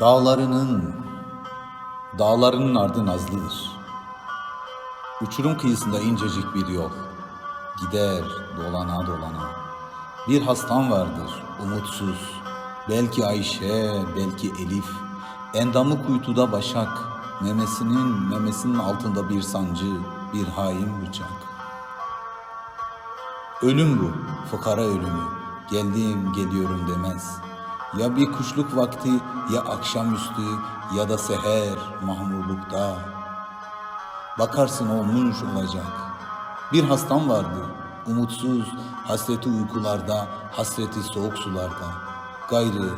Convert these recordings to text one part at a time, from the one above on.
Dağlarının, dağlarının ardı nazlıdır. Uçurum kıyısında incecik bir yol. Gider dolana dolana. Bir hastam vardır, umutsuz. Belki Ayşe, belki Elif. Endamı kuytuda başak. Memesinin, memesinin altında bir sancı, bir hain bıçak. Ölüm bu, fıkara ölümü. Geldim, geliyorum demez. Ya bir kuşluk vakti, ya akşamüstü, ya da seher mahmurlukta. Bakarsın olmuş olacak. Bir hastam vardı, umutsuz, hasreti uykularda, hasreti soğuk sularda. Gayrı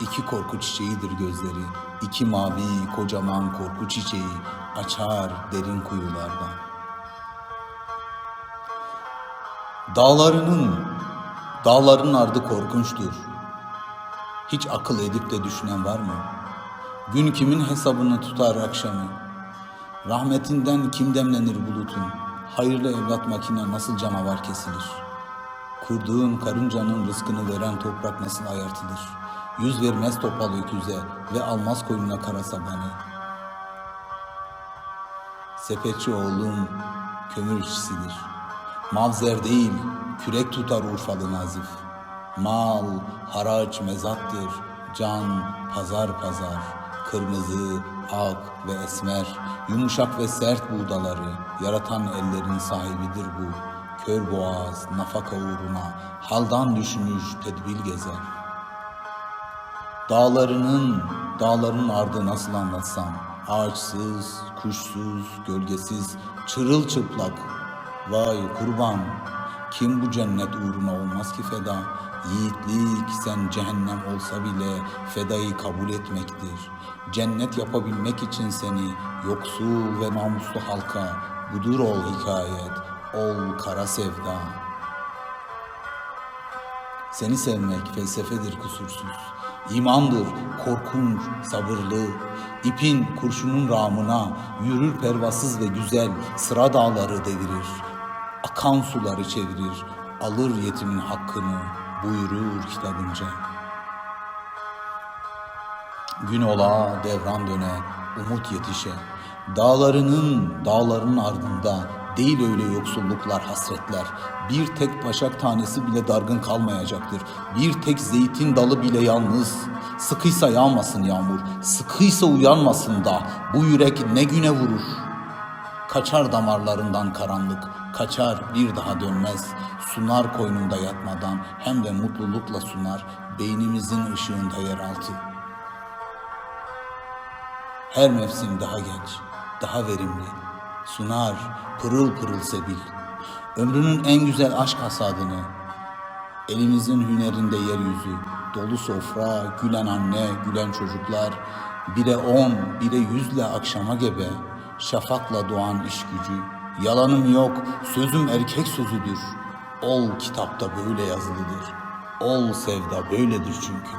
iki korku çiçeğidir gözleri, iki mavi kocaman korku çiçeği açar derin kuyularda. Dağlarının, dağların ardı korkunçtur. Hiç akıl edip de düşünen var mı? Gün kimin hesabını tutar akşamı? Rahmetinden kim demlenir bulutun? Hayırlı evlat makine nasıl canavar kesilir? Kurduğun karıncanın rızkını veren toprak nasıl ayartılır? Yüz vermez topal öküze ve almaz koyuna kara sabanı. Sepetçi oğlum kömür işçisidir. Mavzer değil, kürek tutar Urfalı Nazif. Mal, haraç mezattır, can, pazar pazar. Kırmızı, ak ve esmer, yumuşak ve sert buğdaları yaratan ellerin sahibidir bu. Kör boğaz, nafaka uğruna, haldan düşmüş tedbil gezer. Dağlarının, dağların ardı nasıl anlatsam? Ağaçsız, kuşsuz, gölgesiz, çırılçıplak. Vay kurban, kim bu cennet uğruna olmaz ki feda? Yiğitlik sen cehennem olsa bile fedayı kabul etmektir. Cennet yapabilmek için seni yoksul ve namuslu halka budur ol hikayet, ol kara sevda. Seni sevmek felsefedir kusursuz. İmandır, korkunç, sabırlı. İpin kurşunun ramına yürür pervasız ve güzel. Sıra dağları devirir. Akan suları çevirir. Alır yetimin hakkını. Buyurur kitabınca. Gün ola devran döne, umut yetişe. Dağlarının, dağların ardında değil öyle yoksulluklar, hasretler. Bir tek başak tanesi bile dargın kalmayacaktır. Bir tek zeytin dalı bile yalnız. Sıkıysa yağmasın yağmur, sıkıysa uyanmasın da bu yürek ne güne vurur. Kaçar damarlarından karanlık, kaçar bir daha dönmez. Sunar koynunda yatmadan hem de mutlulukla sunar beynimizin ışığında yeraltı. Her mevsim daha genç, daha verimli. Sunar pırıl pırıl sebil. Ömrünün en güzel aşk hasadını. Elimizin hünerinde yeryüzü. Dolu sofra, gülen anne, gülen çocuklar. Bire on, bire yüzle akşama gebe. Şafakla doğan iş gücü. Yalanım yok, sözüm erkek sözüdür. Ol kitapta böyle yazılıdır. Ol sevda böyledir çünkü.